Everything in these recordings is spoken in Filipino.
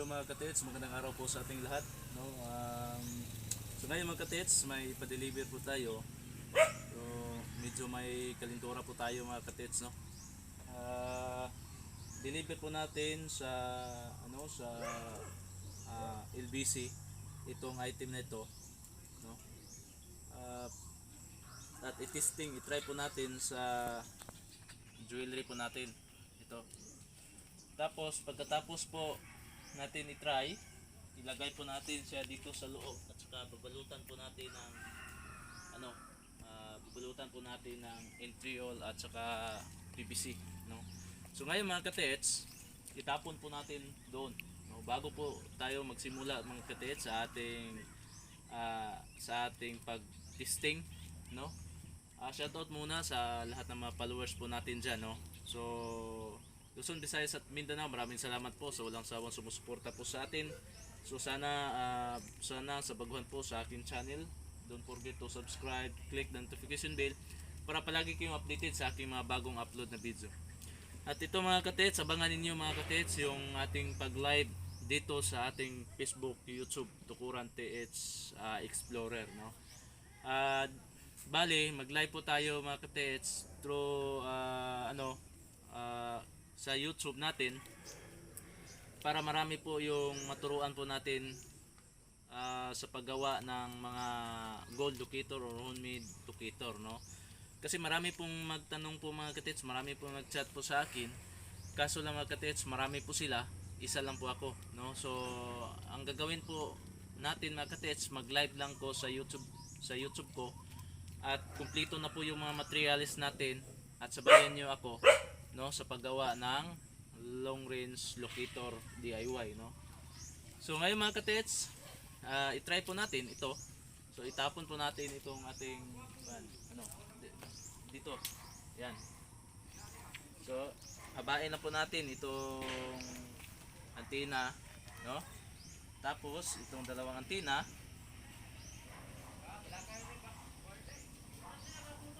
Hello mga katits, magandang araw po sa ating lahat. No? Um, so ngayon mga katits, may pa-deliver po tayo. So medyo may kalintura po tayo mga katits. No? Ah, deliver po natin sa ano sa ah, LBC itong item na ito. No? Ah, at i-testing, i-try po natin sa jewelry po natin. Ito. Tapos pagkatapos po natin i-try, ilagay po natin siya dito sa loob at saka babalutan po natin ng ano, ah, babalutan po natin ng entriol at saka PVC, no. So ngayon mga katets, itapon po natin doon. No, bago po tayo magsimula mga katets sa ating ah, sa ating pag-testing, no. Ah, shoutout muna sa lahat ng mga followers po natin diyan, no. So Luzon, Visayas at Mindanao, maraming salamat po sa walang sawang sumusuporta po sa atin. So sana ah, sana sa baguhan po sa akin channel, don't forget to subscribe, click the notification bell para palagi kayong updated sa aking mga bagong upload na video. At ito mga katets, abangan ninyo mga katets yung ating pag-live dito sa ating Facebook, YouTube, Tukuran TH ah, Explorer, no. Ah, bali, mag-live po tayo mga katets through ah, ano ah, sa YouTube natin para marami po yung maturuan po natin ah, sa paggawa ng mga gold locator or homemade locator no? Kasi marami pong magtanong po mga katits marami pong nag-chat po sa akin. Kaso lang mga katits marami po sila isa lang po ako no? So ang gagawin po natin mga katits mag live lang ko sa YouTube sa YouTube ko at kumpleto na po yung mga materials natin at sabayan niyo ako no sa paggawa ng long range locator DIY no? So ngayon mga katets ah, i-try po natin ito. So itapon po natin itong ating ano di- dito. Yan. So habain na po natin itong antena no? Tapos itong dalawang antena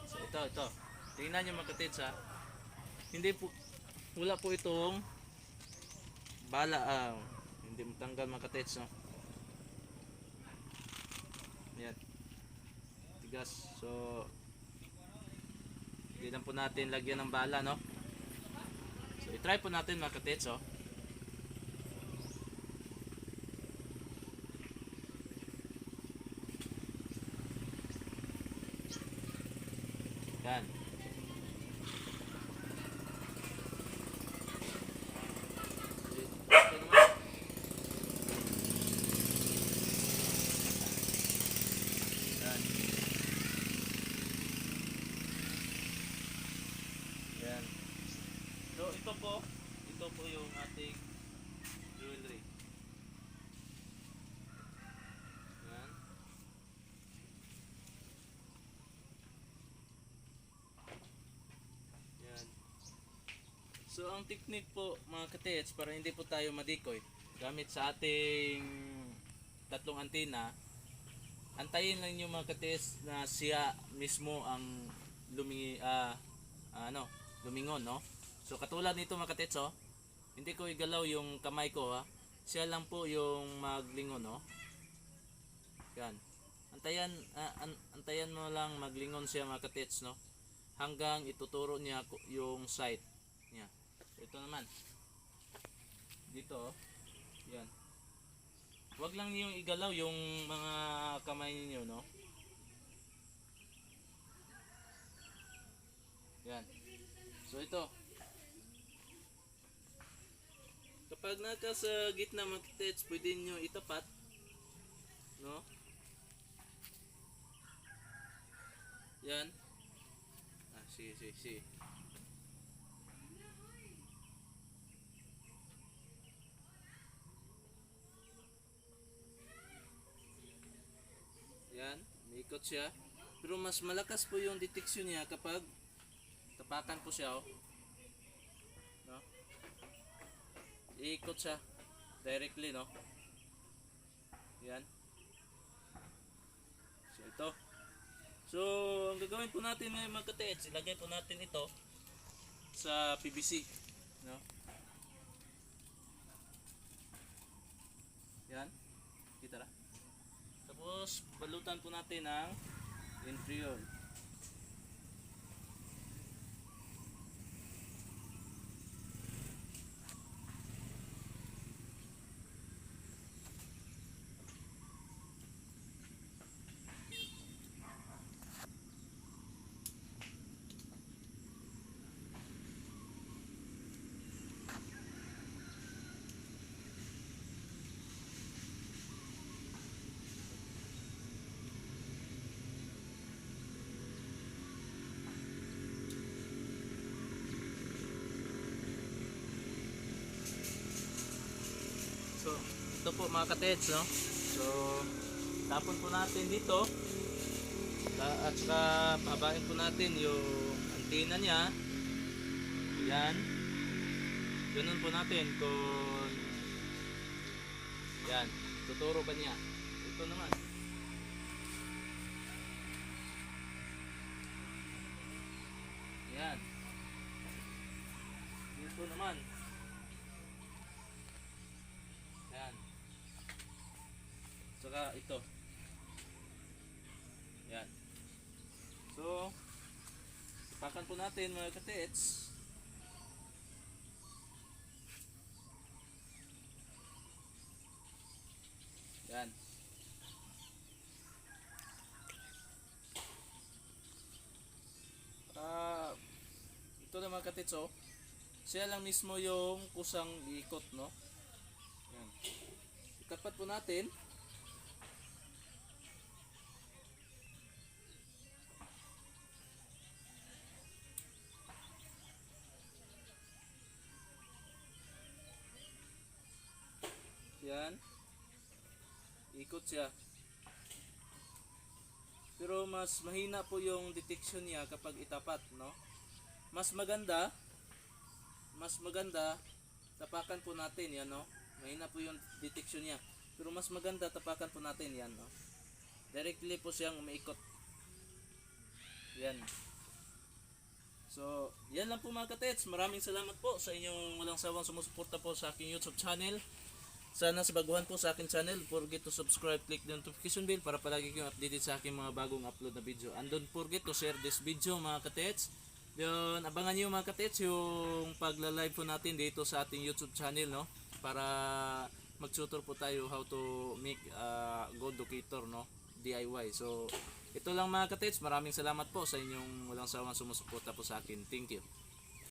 so ito ito. Tingnan nyo mga katets ha hindi po wala po itong bala ah, hindi mo tanggal mga katets no? Yan tigas. So hindi lang po natin lagyan ng bala no? So i-try po natin mga katets oh. Yan Ito naman. Yan. Yan. Ito po, ito po yung ating jewelry. Yan. Yan. So ang technique po mga katets para hindi po tayo madikoy gamit sa ating tatlong antena antayin lang yung mga katets na siya mismo ang lumingi ah, ah, ano lumingon no so katulad nito mga katets oh hindi ko igalaw yung kamay ko ha siya lang po yung maglingon no yan antayan ah, an- antayan mo lang maglingon siya mga katets no hanggang ituturo niya yung site niya ito naman dito oh. yan Huwag lang niyong igalaw yung mga kamay niyo, no? Yan. So ito. Kapag naka sa gitna mga kitets, pwede niyo itapat. No? Yan. Ah, sige, sige, sige. Yan, umiikot siya. Pero mas malakas po yung detection niya kapag tapakan po siya. Oh. Iikot siya directly, no? Yan. So, ito. So, ang gagawin po natin ngayon mga ka-TH, ilagay po natin ito sa PVC, no? Yan. Kita na. Tapos, balutan po natin ng inferior. Mga katets, no? So, tapon po natin dito. At saka pabain po natin yung antena niya. Yan. Ganun po natin kung yan, tuturo ba niya? Ito naman. Yan. Dito naman. Yan. Saka ito. Yan. So, ipakan po natin mga katits. Yan. Ah, ito na mga katits oh. Siya lang mismo yung kusang iikot, no? Yan. Itapat po natin. Ikot siya. Pero mas mahina po yung detection niya kapag itapat, no? Mas maganda, mas maganda, tapakan po natin yan, no? Mahina po yung detection niya. Pero mas maganda, tapakan po natin yan, no? Directly po siyang umiikot. Yan. So, yan lang po mga katets. Maraming salamat po sa inyong walang sawang sumusuporta po sa aking YouTube channel. Sana sa baguhan po sa akin channel, forget to subscribe, click the notification bell para palagi kayong updated sa aking mga bagong upload na video. And don't forget to share this video mga katets. Yun, abangan nyo mga katets yung pagla-live po natin dito sa ating YouTube channel, no? Para mag-tutor po tayo how to make uh, gold locator, no? DIY. So, ito lang mga katets. Maraming salamat po sa inyong walang sawang sumusuporta po sa akin. Thank you.